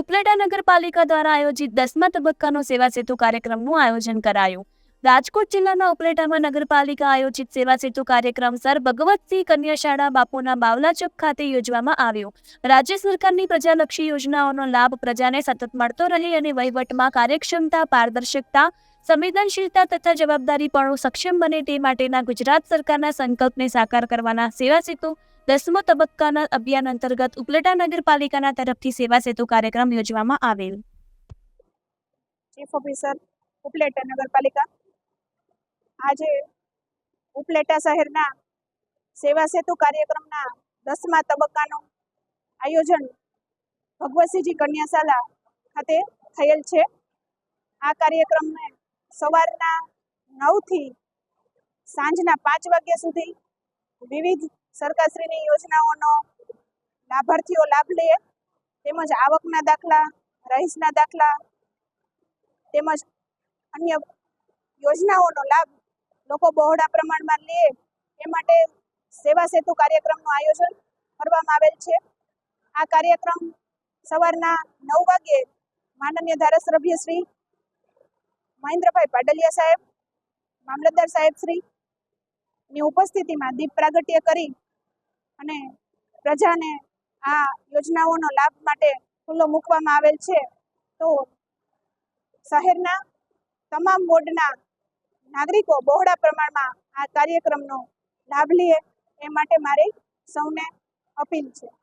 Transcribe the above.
ઉપલેટા નગરપાલિકા દ્વારા આયોજિત દસમા તબક્કાનો સેવા સેતુ કાર્યક્રમનું આયોજન કરાયું. રાજકોટ જિલ્લાના ઉપલેટામાં નગરપાલિકા આયોજિત સેવા સેતુ કાર્યક્રમ સર ભગવતસિંહ કન્યાશાળા બાપુના બાવલાચક ખાતે યોજવામાં આવ્યો. રાજ્ય સરકારની પ્રજાલક્ષી યોજનાઓનો લાભ પ્રજાને સતત મળતો રહે અને વહીવટમાં કાર્યક્ષમતા, પારદર્શકતા, સંવેદનશીલતા તથા જવાબદારીપણું સક્ષમ બને તે માટેના ગુજરાત સરકારના સંકલ્પને સાકાર કરવાના સેવા સેતુ દસમો તબક્કાના અભિયાન અંતર્ગત ઉપલેટા નગરપાલિકાના તરફથી સેવા સેતુ કાર્યક્રમ યોજવામાં આવેલ ચીફ ઓફિસર ઉપલેટા નગરપાલિકા. આજે ઉપલેટા શહેરના સેવા સેતુ કાર્યક્રમના દસમા તબક્કાનું આયોજન ભગવતસિંહજી કન્યાશાલા ખાતે થયેલ છે. આ કાર્યક્રમને સવારના નવથી સાંજના પાંચ વાગ્યા સુધી વિવિધ સરકારશ્રીની યોજનાઓનો લાભાર્થીઓ લાભ લે, તેમજ આવકના દાખલા, રહીશના દાખલા, તેમજ અન્ય યોજનાઓનો લાભ લોકો બહોળા પ્રમાણમાં લે, એ માટે સેવા સેતુ કાર્યક્રમનું આયોજન કરવામાં આવેલ છે. આ કાર્યક્રમ સવારના નવ વાગ્યે માનનીય ધારાસભ્ય શ્રી મહેન્દ્રભાઈ પાડલિયા સાહેબ, મામલતદાર સાહેબ શ્રી ની ઉપસ્થિતિમાં દીપ પ્રાગટ્ય કરી અને પ્રજાને આ યોજનાઓનો લાભ માટે ખુલ્લો મૂકવામાં આવેલ છે. તો શહેરના તમામ વોર્ડના નાગરિકો બહોળા પ્રમાણમાં આ કાર્યક્રમનો લાભ લે એ માટે મારી સૌને અપીલ છે.